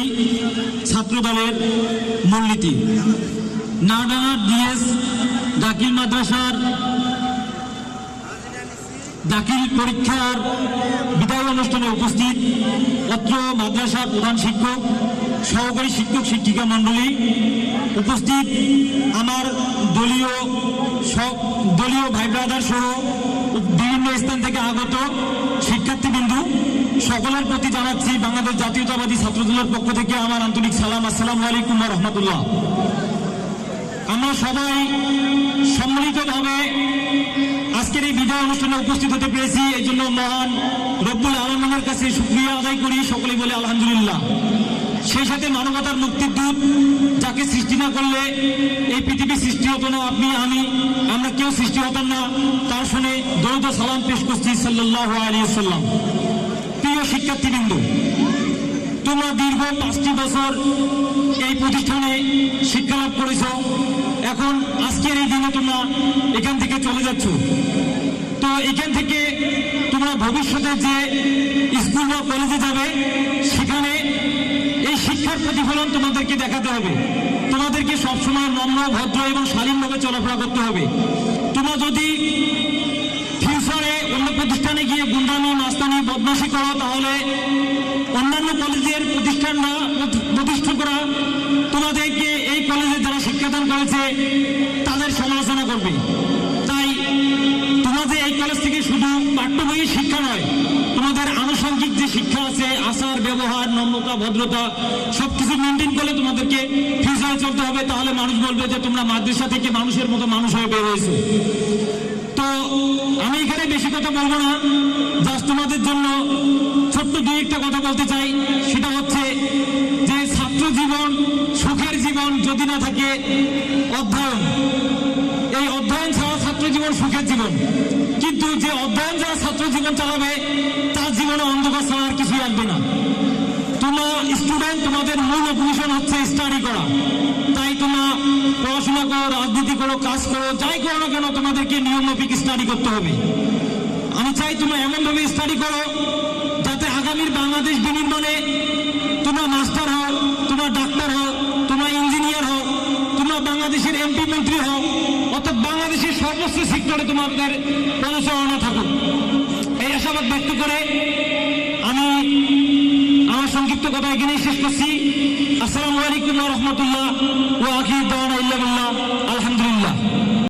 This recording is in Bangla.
এটাই ছাত্র দলের মূলনীতি। নাডানা ডিএস দাখিল মাদ্রাসার দাখিল পরীক্ষার বিদায় অনুষ্ঠানে উপস্থিত অত্র মাদ্রাসার প্রধান শিক্ষক, সহকারী শিক্ষক শিক্ষিকা মণ্ডলী উপস্থিত আমার দলীয় সব দলীয় ভাই ব্রাদার সহ বিভিন্ন স্থান থেকে আগত শিক্ষার্থীবৃন্দু। সকলের প্রতি জানাচ্ছি, বাংলাদেশ জাতীয়তাবাদী ছাত্রদলের পক্ষ থেকে আমার আন্তরিক সালাম। আসসালাম আলাইকুম রহমতুল্লাহ। আমরা সবাই সম্মিলিতভাবে আজকের এই বিদায় অনুষ্ঠানে উপস্থিত হতে পেরেছি। এই জন্য মহান রব্বুল আলমের কাছে শুক্রিয়া আদায় করি। সকলে বলে আলহামদুলিল্লাহ। সেই সাথে মানবতার মুক্তির দূত যাকে সৃষ্টি না করলে এই পৃথিবী সৃষ্টি হতো না। আপনি, আমি, আমরা কেউ সৃষ্টি হতাম না। তার শুনে দৌদ সালাম পেশ করছি সাল্লাহ আলী সাল্লাম প্রিয় শিক্ষার্থীবৃন্দ, তোমরা দীর্ঘ পাঁচটি বছর এই প্রতিষ্ঠানে শিক্ষা লাভ করেছ। এখন আজকের এই দিনে তোমরা এখান থেকে চলে যাচ্ছ। তো এখান থেকে তোমরা ভবিষ্যতে যে স্কুল বা কলেজে যাবে, সেখানে এই শিক্ষার প্রতিফলন তোমাদেরকে দেখাতে হবে। তোমাদেরকে সবসময় নম্র, ভদ্র এবং শালীনভাবে চলাফেরা করতে হবে। তোমরা যদি গুন্ডামি মাস্তানি বদমাশি করো, তাহলে অন্যান্য কলেজের প্রতিষ্ঠান প্রতিষ্ঠা করা তোমাদেরকে এই কলেজে যারা শিক্ষাদান করেছে, তাদের সমালোচনা করবে। তাই তোমাদের এই কলেজ থেকে শুধু পাঠ্য বইয়ের শিক্ষা নয়, তোমাদের আনুষঙ্গিক যে শিক্ষা আছে, আচার, ব্যবহার, নম্রতা, ভদ্রতা, সবকিছু মেনটেন করলে তোমাদেরকে ফিউচারে চলতে হবে। তাহলে মানুষ বলবে যে তোমরা মাদ্রাসা থেকে মানুষের মতো মানুষ হয়ে বের তো আমি এখানে বেশি কথা বলব না তোমাদের জন্য ছোট্ট দুই একটা কথা বলতে চাই। সেটা হচ্ছে যে ছাত্র জীবন, সুখের জীবন যদি না থাকে, অধ্যয়ন। এই অধ্যয়ন ছাড়া ছাত্র জীবন সুখের জীবন। কিন্তু যে অধ্যয়ন যারা ছাত্র জীবন চালাবে, তার জীবনে অন্ধকার ছাড়া আর কিছুই আসবে না। তোমরা স্টুডেন্ট তোমাদের মূল অপারেশন হচ্ছে স্টাডি করা। তাই তোমরা পড়াশোনা করো, রাজনীতি করো, কাজ করো, যাই করো না কেন, তোমাদেরকে নিয়ম মাফিক স্টাডি করতে হবে। তোমরা এমনভাবে স্টাডি করো যাতে আগামীর বাংলাদেশ বিনির্মাণে তোমরা মাস্টার হও, তোমরা ডাক্তার হও, তোমরা ইঞ্জিনিয়ার হও, তোমরা বাংলাদেশের এমপি মন্ত্রী হও, অর্থাৎ বাংলাদেশের সর্বোচ্চ সেক্টরে তোমাদের পদচারণা থাকুক। এই আশাবাদ ব্যক্ত করে আমি আমার সংক্ষিপ্ত কথা এখানেই শেষ করছি। আসসালামু আলাইকুম রহমতুল্লাহ ও আখির